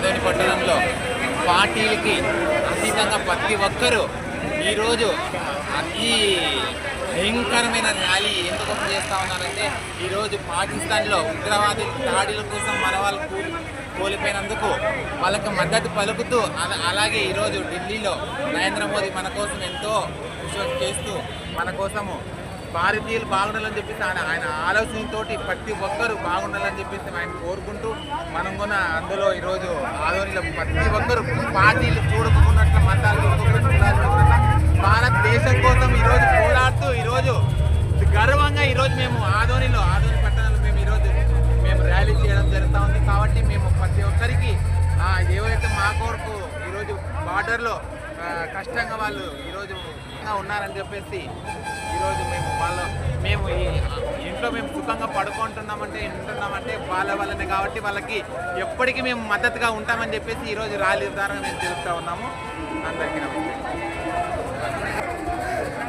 ఆదోని పట్టణంలో పార్టీలకి అతీతంగా ప్రతి ఒక్కరూ ఈరోజు అతి భయంకరమైన ర్యాలీ ఎందుకు చేస్తా ఉన్నారంటే ఈరోజు పాకిస్తాన్లో ఉగ్రవాది దాడుల కోసం మన వాళ్ళు కూలి కోల్పోయినందుకు వాళ్ళకి మద్దతు పలుకుతూ అలాగే ఈరోజు ఢిల్లీలో నరేంద్ర మోదీ మన కోసం ఎంతో కృషి చేస్తూ మన కోసము భారతీయులు బాగుండాలని చెప్పేసి ఆయన ఆయన ఆలోచనతోటి ప్రతి ఒక్కరూ బాగుండాలని చెప్పేసి ఆయన కోరుకుంటూ మనం కూడా అందులో ఈరోజు ఆదోనిలో ప్రతి ఒక్కరు పార్టీలు చూడకున్నట్లు మతాలు చూడకుండా భారతదేశం కోసం ఈరోజు పోరాడుతూ ఈరోజు గర్వంగా ఈరోజు మేము ఆదోనిలో ఆదోని పట్టణంలో మేము ఈరోజు మేము ర్యాలీ చేయడం జరుగుతూ ఉంది. కాబట్టి మేము ప్రతి ఒక్కరికి ఏవైతే మా కొరకు ఈరోజు బార్డర్లో కష్టంగా వాళ్ళు ఈరోజు ఉన్నారని చెప్పేసి ఈరోజు మేము వాళ్ళ మేము ఈ ఇంట్లో మేము సుఖంగా పడుకుంటున్నామంటే ఉంటున్నామంటే వాళ్ళ వాళ్ళని కాబట్టి వాళ్ళకి ఎప్పటికీ మేము మద్దతుగా ఉంటామని చెప్పేసి ఈరోజు ర్యాలీ ద్వారా మేము తెలుపుతా ఉన్నాము. అందరికీ నమస్తే.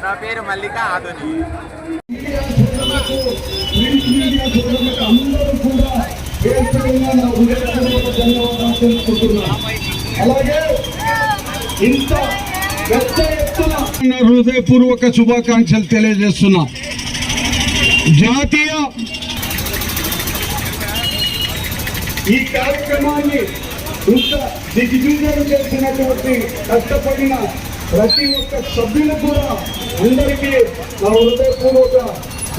నా పేరు మల్లిక ఆధుని అలాగే ఇంత పెద్ద ఎత్తున నా హృదయపూర్వక శుభాకాంక్షలు తెలియజేస్తున్నా. జాతీయ ఈ కార్యక్రమాన్ని ఇంత దిగ్విజయం చేసినటువంటి కష్టపడిన ప్రతి ఒక్క సభ్యులు కూడా అందరికీ నా హృదయపూర్వక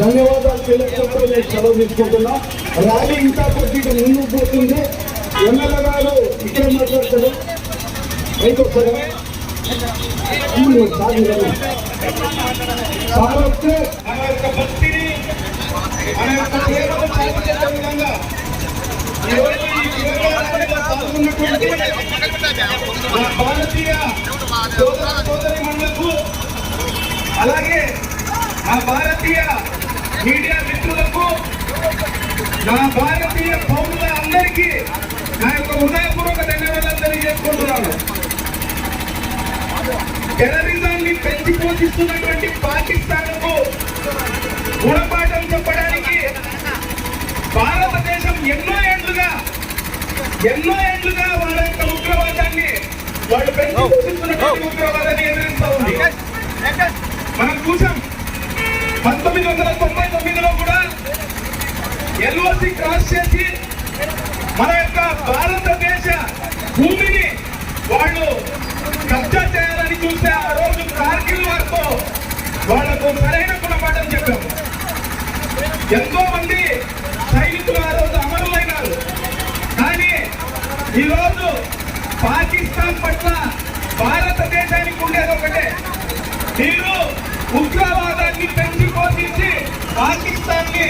ధన్యవాదాలు తెలియజేస్తూ నేను సెలవు తీసుకుంటున్నా. ర్యాలీ ఇంకా కొద్దిగా ముందుకు పోతుంది. ఎమ్మెల్యే గారు ఇక్కడ మాట్లాడతారు. రైతు వస్తారా అవును, సార్ మీరు. సార్ వస్తే మన యొక్క భక్తిని మన యొక్క ప్రేమను చాటుకునే విధంగా ఈరోజు ఈ వివేకానందలో పాల్గొన్నటువంటి మన భారతీయ సోదర సోదరిమణులకు అలాగే నా భారతీయ మీడియా మిత్రులకు నా భారతీయ పౌరుల అందరికీ నా యొక్క హృదయపూర్వక ధన్యవాదాలు తెలియజేసుకుంటున్నాను టెర్రరిజాన్ని పెంచి పోషిస్తున్నటువంటి పాకిస్తాన్కు గుణపాఠం చెప్పడానికి భారతదేశం ఎన్నో ఏళ్ళుగా ఎన్నో ఏళ్ళుగా వాళ్ళ యొక్క ఉగ్రవాదాన్ని వాళ్ళు పెంచి పోషిస్తున్నటువంటి ఉగ్రవాదాన్ని ఎదిరిస్తూ ఉంది. మనం చూసాం పంతొమ్మిది వందల తొంభై తొమ్మిదిలో కూడా ఎల్ఓసి క్రాస్ చేసి మన యొక్క భారతదేశ భూమిని వాళ్ళు కబ్జా చేయాలని చూస్తే ఆ రోజు కార్గిల్ వారితో వాళ్ళకు సరైన గుణపాఠం చెప్పాము ఎంతో మంది సైనికులు ఆ రోజు అమరులైనారు కానీ ఈరోజు పాకిస్తాన్ పట్ల భారతదేశానికి ఉండేది ఒకటే. మీరు ఉగ్రవాదాన్ని పెంచి పోషించి పాకిస్తాన్ని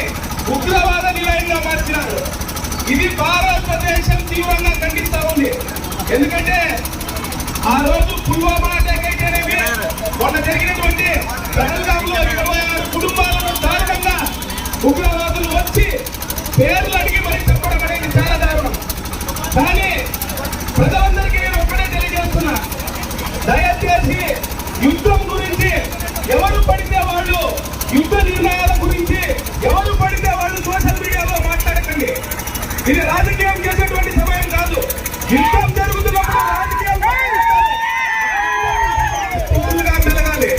ఉగ్రవాద నిలయంగా మార్చినారు ఇది భారతదేశం తీవ్రంగా ఖండిస్తా ఉంది. ఎందుకంటే ఆ రోజు పుల్వామా అటాక్ అయితేనేమి మొన్న జరిగినటువంటి పహల్గామ్లో ఇరవై ఆరు కుటుంబాలను దారుణంగా ఉగ్రవాదులు వచ్చి పేర్లు అడిగి మరి చెప్పడం అనేది చాలా దారుణం కానీ ప్రజలందరికీ నేను ఒక్కడే తెలియజేస్తున్నా దయచేసి యుద్ధం గురించి ఎవరు పడితే వాళ్ళు యుద్ధ నిర్ణయాల గురించి ఎవరు పడితే వాళ్ళు సోషల్ మీడియాలో మాట్లాడకండి ఇది రాజకీయం చేసేటువంటి సమయం కాదు యుద్ధం జరుగుతున్నప్పుడు రాజకీయం సింపుల్గా మెలగాలి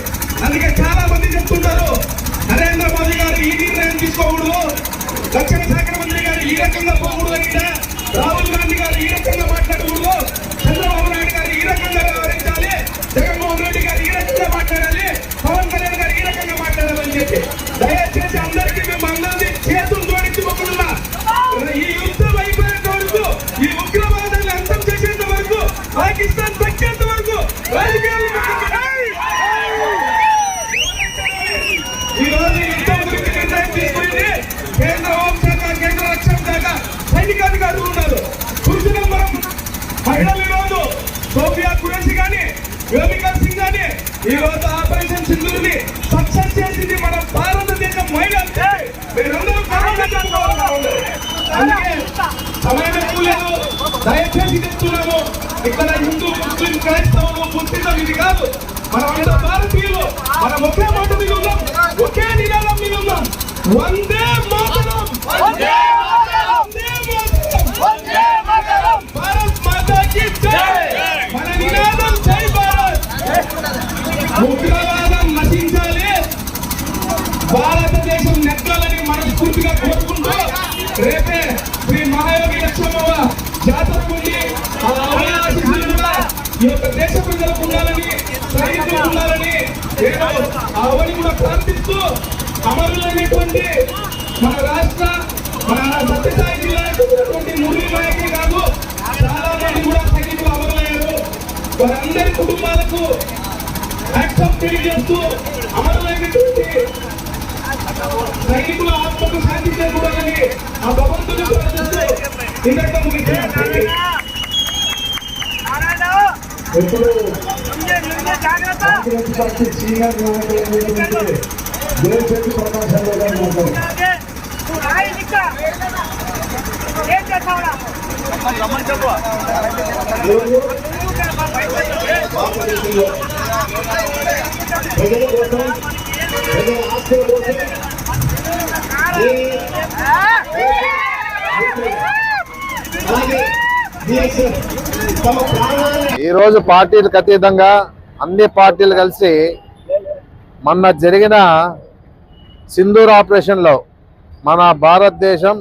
అందుకే చాలా మంది చెప్తుంటారు నరేంద్ర మోదీ గారు ఈ నిర్ణయం తీసుకోకూడదు రక్షణ శాఖ మంత్రి గారు ఈ రకంగా పోకూడదు అని రాహుల్ గాంధీ గారు ఈ రకంగా మాట్లాడకూడదు. చంద్రబాబు నాయుడు గారు ఈ రకంగా వ్యవహరించాలి. జగన్మోహన్ రెడ్డి గారు ఈ రకంగా మాట్లాడాలి. పవన్ కళ్యాణ్ గారు ఈ రకంగా మాట్లాడాలని చెప్పి. దయచేసి అందరికీ మేము అందరినీ చేతులు జోడించి మొక్కుతున్నా. ఈ యుద్ధం అయిపోయేంత వరకు ఈ ఉగ్రవాదాన్ని అంతం చేసేంత వరకు పాకిస్తాన్ తగ్గేంత వరకు రాజకీయాలు ఈ రోజు ఈ యుద్ధం గురించి నిర్ణయం తీసుకుంది కేంద్ర హోంశాఖ కేంద్ర రక్షణ శాఖ సైనికాధికారులు ఉన్నారు చూసినాం మనం మహిళలు ఈ రోజు సోఫియా కురేషి గాని సింగ్ అని ఈ రోజు ఆపరేషన్ సింధూర్ని సక్సెస్ చేసింది మన భారతదేశం మహిళలు మీరందరూ అందుకే సమయం ఎక్కువ లేదు. దయచేసి చెప్తున్నాను ఇక్కడ హిందూ ముస్లిం క్రైస్తవులు బుద్ధిజం ఇది కాదు. మనమంతా భారతీయులు. మనం ఒకే మాట మీద ఉన్నాం. ప్రార్థిస్తూ అమరులైనటువంటి మన రాష్ట్ర మన సత్యసాయి జిల్లాకు మురళీ నాయకులు కాదు చాలా మంది కూడా సైనికులు అమరులయ్యారు. వారందరి కుటుంబాలకు యాక్సెప్ట్ తెలియజేస్తూ అమరులైనటువంటి సైనికుల ఆత్మకు శాంతి చేకూడాలని ఆ భగవంతుని ప్రార్థిస్తూ జాగ్రత్త. కాంగ్రెస్ పార్టీ సీనియర్ నాయకులైనటువంటి గారు ఈరోజు ప్రజల కోసం ప్రజల ఆస్తుల కోసం పార్టీలకు అతీతంగా అన్ని పార్టీలు కలిసి మొన్న జరిగిన సింధూర్ ఆపరేషన్లో మన భారతదేశం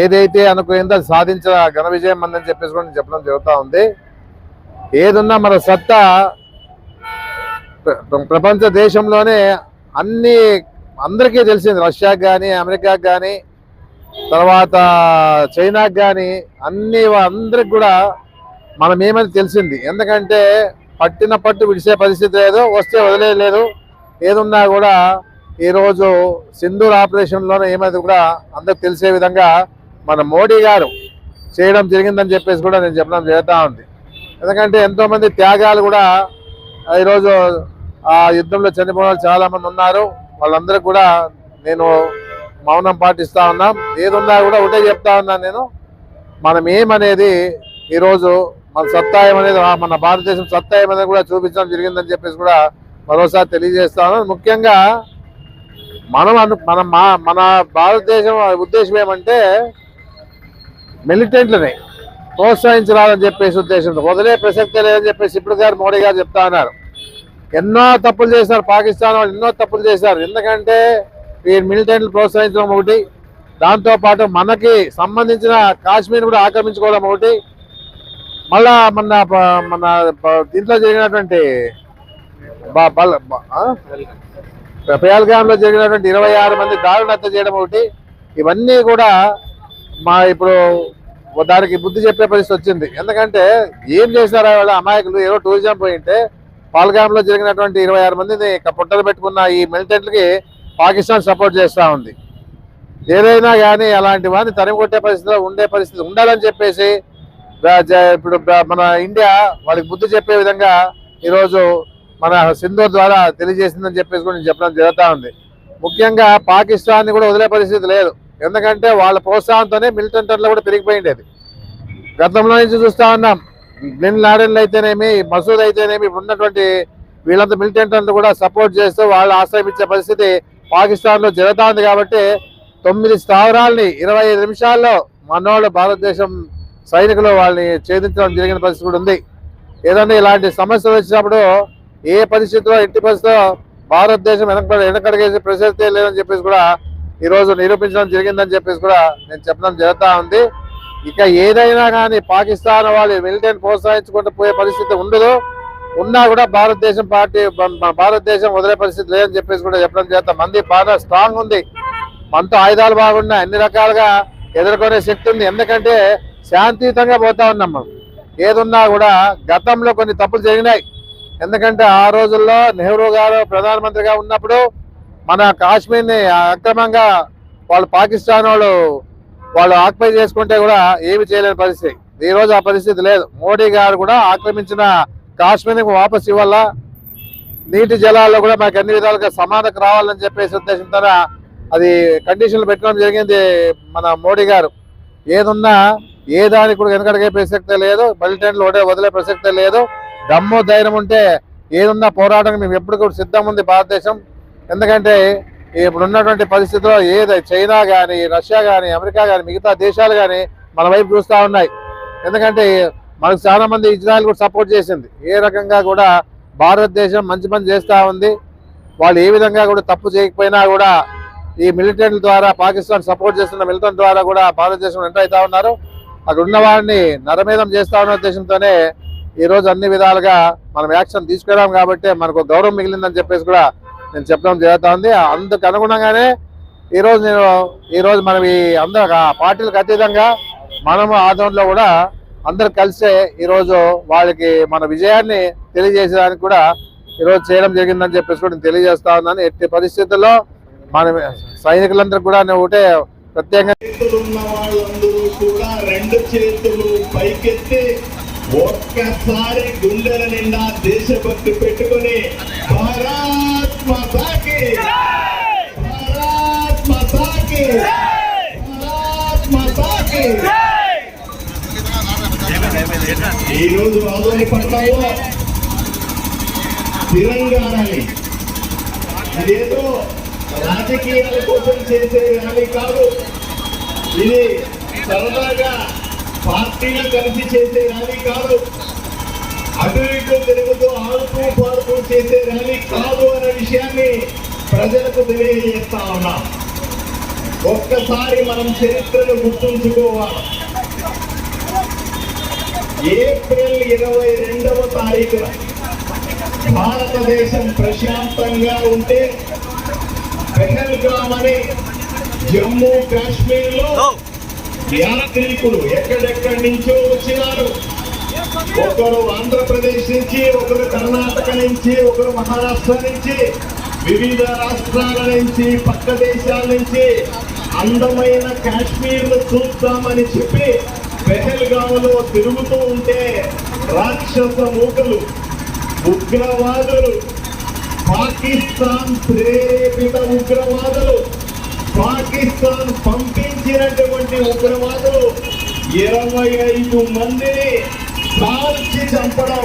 ఏదైతే అనుకుందో అది సాధించిన ఘన విజయం అందని చెప్పేసి కూడా నేను చెప్పడం జరుగుతూ ఉంది. ఏదున్నా మన సత్తా ప్రపంచ దేశంలోనే అన్ని అందరికీ తెలిసింది. రష్యాకి కానీ అమెరికాకి కానీ తర్వాత చైనాకి కానీ అన్ని అందరికి కూడా మనం ఏమని తెలిసింది. ఎందుకంటే పట్టిన పట్టు విడిసే పరిస్థితి లేదు వస్తే వదిలేదు ఏదున్నా కూడా ఈరోజు సింధూర్ ఆపరేషన్లోనే ఏమైంది కూడా అందరికి తెలిసే విధంగా మన మోడీ గారు చేయడం జరిగిందని చెప్పేసి కూడా నేను చెప్పడం జరుగుతూ ఉంది. ఎందుకంటే ఎంతోమంది త్యాగాలు కూడా ఈరోజు ఆ యుద్ధంలో చనిపోయిన చాలామంది చాలా మంది ఉన్నారు. వాళ్ళందరికీ కూడా నేను మౌనం పాటిస్తా ఉన్నాం. ఏదున్నా కూడా ఒకటే చెప్తా ఉన్నాను నేను. మనం ఏమనేది ఈరోజు మన సత్తాయం అనేది మన భారతదేశం సత్తాయం అనేది కూడా చూపించడం జరిగిందని చెప్పేసి కూడా మరోసారి తెలియజేస్తాను ముఖ్యంగా మనం అను మన మా మన భారతదేశం ఉద్దేశం ఏమంటే మిలిటెంట్లని ప్రోత్సహించరాదని చెప్పేసి ఉద్దేశంతో. వదిలే ప్రసక్తే లేదని చెప్పేసి ఇప్పుడు గారు మోడీ గారు చెప్తా ఉన్నారు ఎన్నో తప్పులు చేశారు పాకిస్తాన్ వాళ్ళు ఎన్నో తప్పులు చేశారు. ఎందుకంటే ఈ మిలిటెంట్లు ప్రోత్సహించడం ఒకటి దాంతోపాటు మనకి సంబంధించిన కాశ్మీర్ కూడా ఆక్రమించుకోవడం ఒకటి మళ్ళా మన మన దీంట్లో జరిగినటువంటి బల- బ- జరిగినటువంటి ఇరవై ఆరు మంది దారుణ హత్య చేయడం ఒకటి. ఇవన్నీ కూడా మా ఇప్పుడు దానికి బుద్ధి చెప్పే పరిస్థితి వచ్చింది. ఎందుకంటే ఏం చేశారా వాళ్ళ అమాయకులు? ఏదో టూరిజం పోయింటే పాల్గామ్లో జరిగినటువంటి ఇరవై ఆరు మందిని పుట్టలు పెట్టుకున్న ఈ మిలిటెంట్లకి పాకిస్తాన్ సపోర్ట్ చేస్తూ ఉంది. ఏదైనా కానీ అలాంటి వారిని తరిమి కొట్టే పరిస్థితిలో ఉండే పరిస్థితి ఉండాలని చెప్పేసి ఇప్పుడు మన ఇండియా వాళ్ళకి బుద్ధి చెప్పే విధంగా ఈరోజు మన సింధూర్ ద్వారా తెలియజేసిందని చెప్పేసి కూడా చెప్పడం జరుగుతూ ఉంది. ముఖ్యంగా పాకిస్తాన్ని కూడా వదిలే పరిస్థితి లేదు. ఎందుకంటే వాళ్ళ ప్రోత్సాహంతోనే మిలిటెంటర్లు కూడా పెరిగిపోయిండేది గతంలో నుంచి చూస్తా ఉన్నాం. బిన్ లాడెన్లు అయితేనేమి మసూద్ అయితేనేమి ఇప్పుడు ఉన్నటువంటి వీళ్ళంతా మిలిటెంట్లను కూడా సపోర్ట్ చేస్తూ వాళ్ళు ఆశ్రయించే పరిస్థితి పాకిస్తాన్లో జరుగుతూ ఉంది కాబట్టి తొమ్మిది స్థావరాల్ని ఇరవై ఐదు నిమిషాల్లో మనోళ్ళు భారతదేశం సైనికులు వాళ్ళని ఛేదించడం జరిగిన పరిస్థితి కూడా ఉంది. ఏదన్నా ఇలాంటి సమస్యలు వచ్చినప్పుడు ఏ పరిస్థితిలో ఎట్టి పరిస్థితిలో భారతదేశం వెనక వెనకడిగేసే ప్రసక్తే లేదని చెప్పేసి కూడా ఈరోజు నిరూపించడం జరిగిందని చెప్పేసి కూడా నేను చెప్పడం జరుగుతూ ఉంది. ఇక ఏదైనా కానీ పాకిస్తాన్ వాళ్ళు మిలిటెంట్ ప్రోత్సహించుకుంటూ పోయే పరిస్థితి ఉండదు. ఉన్నా కూడా భారతదేశం పార్టీ భారతదేశం వదిలే పరిస్థితి లేదని చెప్పేసి కూడా చెప్పడం చేత మంది బాగా స్ట్రాంగ్ ఉంది. మనతో ఆయుధాలు బాగున్నాయి. అన్ని రకాలుగా ఎదుర్కొనే శక్తి ఉంది. ఎందుకంటే శాంతియుతంగా పోతా ఉన్నాం మనం. ఏదున్నా కూడా గతంలో కొన్ని తప్పులు జరిగినాయి. ఎందుకంటే ఆ రోజుల్లో నెహ్రూ గారు ప్రధానమంత్రిగా ఉన్నప్పుడు మన కాశ్మీర్ని అక్రమంగా వాళ్ళు పాకిస్తాన్ వాళ్ళు వాళ్ళు ఆక్యుపై చేసుకుంటే కూడా ఏమి చేయలేని పరిస్థితి. ఈ రోజు ఆ పరిస్థితి లేదు. మోడీ గారు కూడా ఆక్రమించిన కాశ్మీర్కి వాపస్ ఇవ్వాలా. నీటి జలాల్లో కూడా మాకు అన్ని విధాలుగా సమానకు రావాలని చెప్పేసి ఉద్దేశంతో అది కండిషన్లు పెట్టడం జరిగింది మన మోడీ గారు. ఏదున్నా ఏ దానికి కూడా వెనకడిగే ప్రసక్తే లేదు. బలిటెంట్లు ఒకటే వదిలే ప్రసక్తే లేదు. దమ్ము ధైర్యం ఉంటే ఏదున్నా పోరాటానికి మేము ఎప్పుడు కూడా సిద్ధం ఉంది భారతదేశం. ఎందుకంటే ఇప్పుడు ఉన్నటువంటి పరిస్థితిలో ఏది చైనా కానీ రష్యా కానీ అమెరికా కానీ మిగతా దేశాలు కానీ మన వైపు చూస్తూ ఉన్నాయి. ఎందుకంటే మనకు చాలా మంది ఇజ్రాయెల్ కూడా సపోర్ట్ చేసింది. ఏ రకంగా కూడా భారతదేశం మంచి పని చేస్తూ ఉంది. వాళ్ళు ఏ విధంగా కూడా తప్పు చేయకపోయినా కూడా ఈ మిలిటెంట్ల ద్వారా పాకిస్తాన్ సపోర్ట్ చేస్తున్న మిలిటెంట్ ద్వారా కూడా భారతదేశం ఎంటర్ అవుతా ఉన్నారు. అక్కడ ఉన్న వారిని నరమేధం చేస్తా ఉన్న ఉద్దేశంతోనే ఈరోజు అన్ని విధాలుగా మనం యాక్షన్ తీసుకురాం కాబట్టి మనకు గౌరవం మిగిలిందని చెప్పేసి కూడా నేను చెప్పడం జరుగుతా ఉంది అందుకు అనుగుణంగానే ఈరోజు నేను ఈరోజు మనం ఈ అందరు పార్టీలకు అతీతంగా మనము ఆధ్వర్యంలో కూడా అందరు కలిసే ఈరోజు వాళ్ళకి మన విజయాన్ని తెలియజేసేదానికి కూడా ఈరోజు చేయడం జరిగిందని చెప్పేసి కూడా నేను తెలియజేస్తా ఉన్నాను. ఎట్టి పరిస్థితుల్లో మన సైనికులందరూ కూడా నేను ఒకటే ప్రత్యేకంగా ఒక్కసారి గుండెల నిండా దేశభక్తి పెట్టుకొని భారత్ మాతాకి! భారత్ మాతాకి! భారత్ మాతాకి! రోజు ఆదోని పట్టణంలో తెలంగాణని ఇదేదో రాజకీయాల కోసం చేసే ర్యాలీ కాదు. ఇది సరదాగా పార్టీలు కలిసి చేసే ర్యాలీ కాదు. అటు ఇటు తిరుగుతూ ఆడుతూ పాడుతూ చేసే ర్యాలీ కాదు అనే విషయాన్ని ప్రజలకు తెలియజేస్తా ఉన్నా. ఒక్కసారి మనం చరిత్రను గుర్తుంచుకోవాలి. ఏప్రిల్ ఇరవై రెండవ తారీఖున భారతదేశం ప్రశాంతంగా ఉంటే పెహల్గామ్ అని జమ్మూ కాశ్మీర్లో యాత్రికులు ఎక్కడెక్కడి నుంచో వచ్చినారు ఒకరు ఆంధ్రప్రదేశ్ నుంచి ఒకరు కర్ణాటక నుంచి ఒకరు మహారాష్ట్ర నుంచి వివిధ రాష్ట్రాల నుంచి పక్క దేశాల నుంచి అందమైన కాశ్మీర్ను చూద్దామని చెప్పి పెహల్గామ్లో తిరుగుతూ ఉంటే రాక్షస మూకలు ఉగ్రవాదులు పాకిస్తాన్ ప్రేరేపిత ఉగ్రవాదులు పాకిస్తాన్ పంపించినటువంటి ఉగ్రవాదులు ఇరవై ఐదు మందిని కాల్చి చంపడం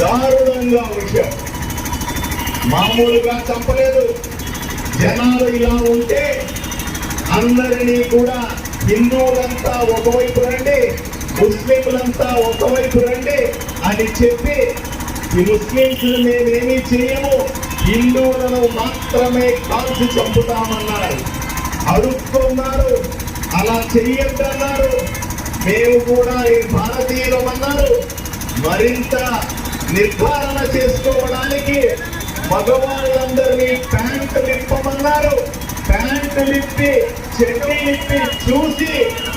దారుణంగా విషయం. మామూలుగా చంపలేదు. జనాలు ఇలా ఉంటే అందరినీ కూడా హిందువులంతా ఒకవైపు రండి ముస్లింలంతా ఒకవైపు రండి అని చెప్పి ఈ ముస్లింస్ మేమేమీ చేయము హిందువులను మాత్రమే కాల్చి చంపుతామన్నారు. అడుక్కున్నారు. అలా చెయ్యొద్దన్నారు. మేము కూడా ఈ భారతీయులం అన్నారు మరింత నిర్ధారణ చేసుకోవడానికి మగవాళ్ళందరినీ ప్యాంటు నింపమన్నారు. ప్యాంటు నింపి చెడ్డీ నింపి చూసి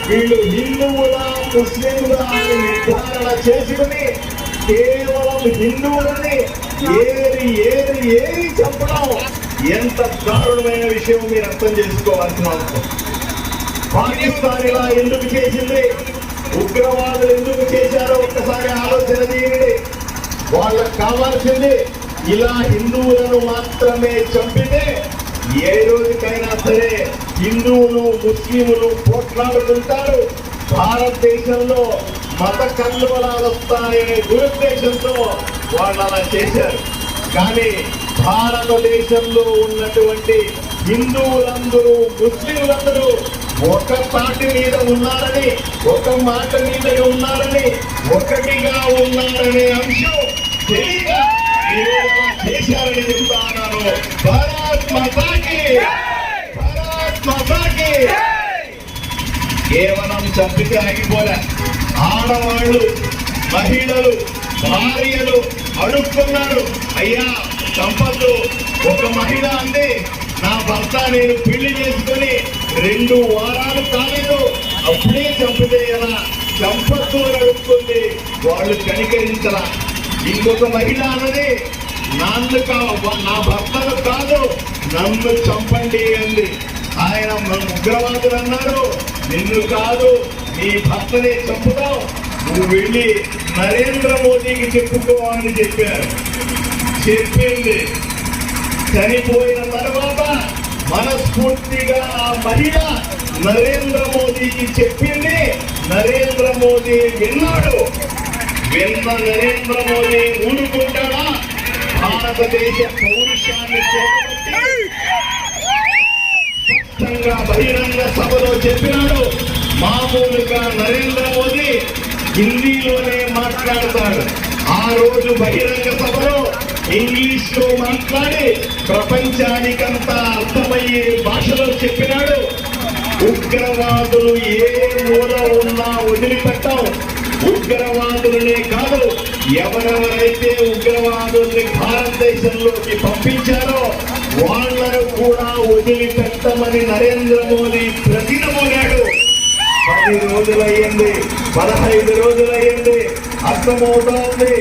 వీళ్ళు హిందువులా ముస్లింలా అని నిర్ధారణ చేసుకుని కేవలం హిందువులని ఏరి ఏరి ఏరి చెప్పడం ఎంత దారుణమైన విషయం మీరు అర్థం చేసుకోవాల్సిన అవసరం? పాకిస్తాన్ ఇలా ఎందుకు చేసింది? ఉగ్రవాదులు ఎందుకు చేశారో ఒక్కసారి ఆలోచన చేయండి. వాళ్ళకు కావాల్సింది ఇలా హిందువులను మాత్రమే చంపితే ఏ రోజుకైనా సరే హిందువులు ముస్లింలు పోట్లాడుతుంటారు భారతదేశంలో మత కల్లువలాలు వస్తాయనే దురుద్దేశంతో వాళ్ళు అలా చేశారు. కానీ భారతదేశంలో ఉన్నటువంటి హిందువులందరూ ముస్లింలందరూ ఒక తాటి మీద ఉన్నారని ఒక మాట మీద ఉన్నారని ఒకటిగా ఉన్నారనే అంశం చేశారని చెప్తా ఉన్నాను. భారత్ భారత్ కేవలం చంపితే ఆగిపోలే. ఆడవాళ్ళు మహిళలు భార్యలు అడుక్కున్నారు. అయ్యా! చంపద్దు. ఒక మహిళ అంది నా భర్త నేను పెళ్ళి చేసుకుని రెండు వారాలు కాలేదు. అప్పుడే చంపితేయన ఎలా? చంపద్దు వాళ్ళు కనికరించరా ఇంకొక మహిళ అన్నది నన్ను కా నా భర్తను కాదు నన్ను చంపండి అంది. ఆయన మన ఉగ్రవాదులు అన్నారు నిన్ను కాదు నీ భర్తనే చంపుతావు. నువ్వు వెళ్ళి నరేంద్ర మోదీకి చెప్పుకో అని చెప్పారు. చెప్పింది. చనిపోయిన తర్వాత మనస్ఫూర్తిగా ఆ మహిళ నరేంద్ర మోదీకి చెప్పింది. నరేంద్ర మోదీ విన్నాడు. విన్న నరేంద్ర మోదీ ఊరుకుంటాడా? భారతదేశ పౌరుషాన్ని స్పష్టంగా బహిరంగ సభలో చెప్పినాడు. మామూలుగా నరేంద్ర మోదీ హిందీలోనే మాట్లాడతాడు. ఆ రోజు బహిరంగ సభలో ఇంగ్లీష్లో మాట్లాడి ప్రపంచానికంతా అర్థమయ్యే భాషలో చెప్పినాడు. ఉగ్రవాదులు ఏ మూల ఉన్నా వదిలిపెట్టాం ఉగ్రవాదులనే కాదు ఎవరెవరైతే ఉగ్రవాదుల్ని భారతదేశంలోకి పంపించారో వాళ్ళను కూడా వదిలిపెట్టమని నరేంద్ర మోదీ ప్రతినమోగాడు పది రోజులయ్యింది పదహైదు రోజులయ్యింది అర్థమవుతోంది.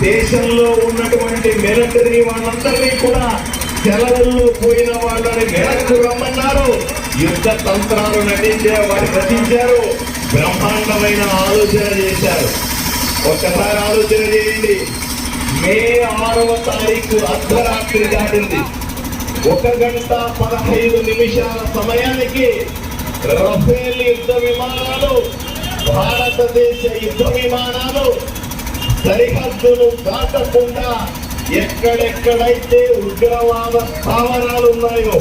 దేశంలో ఉన్నటువంటి మిలిటరీ వాళ్ళందరినీ కూడా సెలవుల్లో పోయిన వాళ్ళని వెనక్కు రమ్మన్నారు. యుద్ధ తంత్రాలు నటించే వారు నటించారు. బ్రహ్మాండమైన ఆలోచన చేశారు. ఒక్కసారి ఆలోచన చేయండి. మే ఆరవ తారీఖు అర్ధరాత్రి దాటింది. ఒక గంట పదహైదు నిమిషాల సమయానికి రఫేల్ యుద్ధ విమానాలు భారతదేశ యుద్ధ విమానాలు సరిహద్దులు దాటకుండా ఎక్కడెక్కడైతే ఉగ్రవాద స్థావరాలు ఉన్నాయో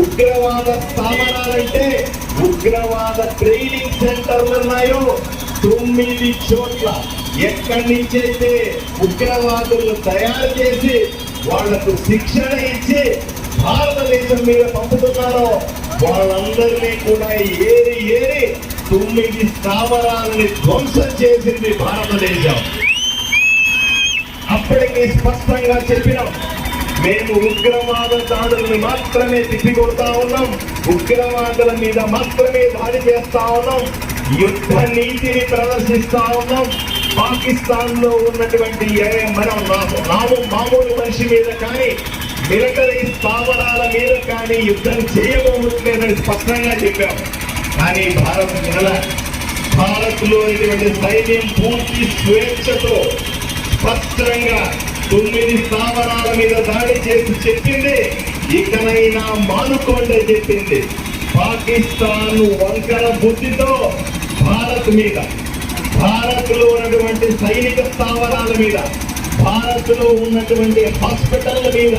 ఉగ్రవాద స్థావరాలంటే ఉగ్రవాద ట్రైనింగ్ సెంటర్లు ఉన్నాయో తొమ్మిది చోట్ల ఎక్కడి నుంచైతే ఉగ్రవాదులు తయారు చేసి వాళ్ళకు శిక్షణ ఇచ్చి భారతదేశం మీద పంపుతున్నారో వాళ్ళందరినీ కూడా ఏరి ఏరి తొమ్మిది స్థావరాలని ధ్వంసం చేసింది భారతదేశం. అప్పటికి స్పష్టంగా చెప్పినాం. మేము ఉగ్రవాద దాడులను మాత్రమే తిప్పికొడతా ఉన్నాం. ఉగ్రవాదుల మీద మాత్రమే దాడి చేస్తా ఉన్నాం. యుద్ధ నీతిని ప్రదర్శిస్తా ఉన్నాం. పాకిస్తాన్లో ఉన్నటువంటి మనం నాము మామూలు మనిషి మీద కానీ మిలిటరీ స్థావరాల మీద కానీ యుద్ధం చేయబోతుందని స్పష్టంగా చెప్పాం. కానీ భారత్ వినలా భారత్లో సైన్యం పూర్తి స్వేచ్ఛతో స్పష్టంగా తొమ్మిది స్థావరాల మీద దాడి చేసి చెప్పింది. ఇకనైనా మానుకోండి చెప్పింది. పాకిస్తాన్ వంకర బుద్ధితో భారత్ మీద భారత్లో ఉన్నటువంటి సైనిక స్థావరాల మీద భారత్లో ఉన్నటువంటి హాస్పిటల్ మీద.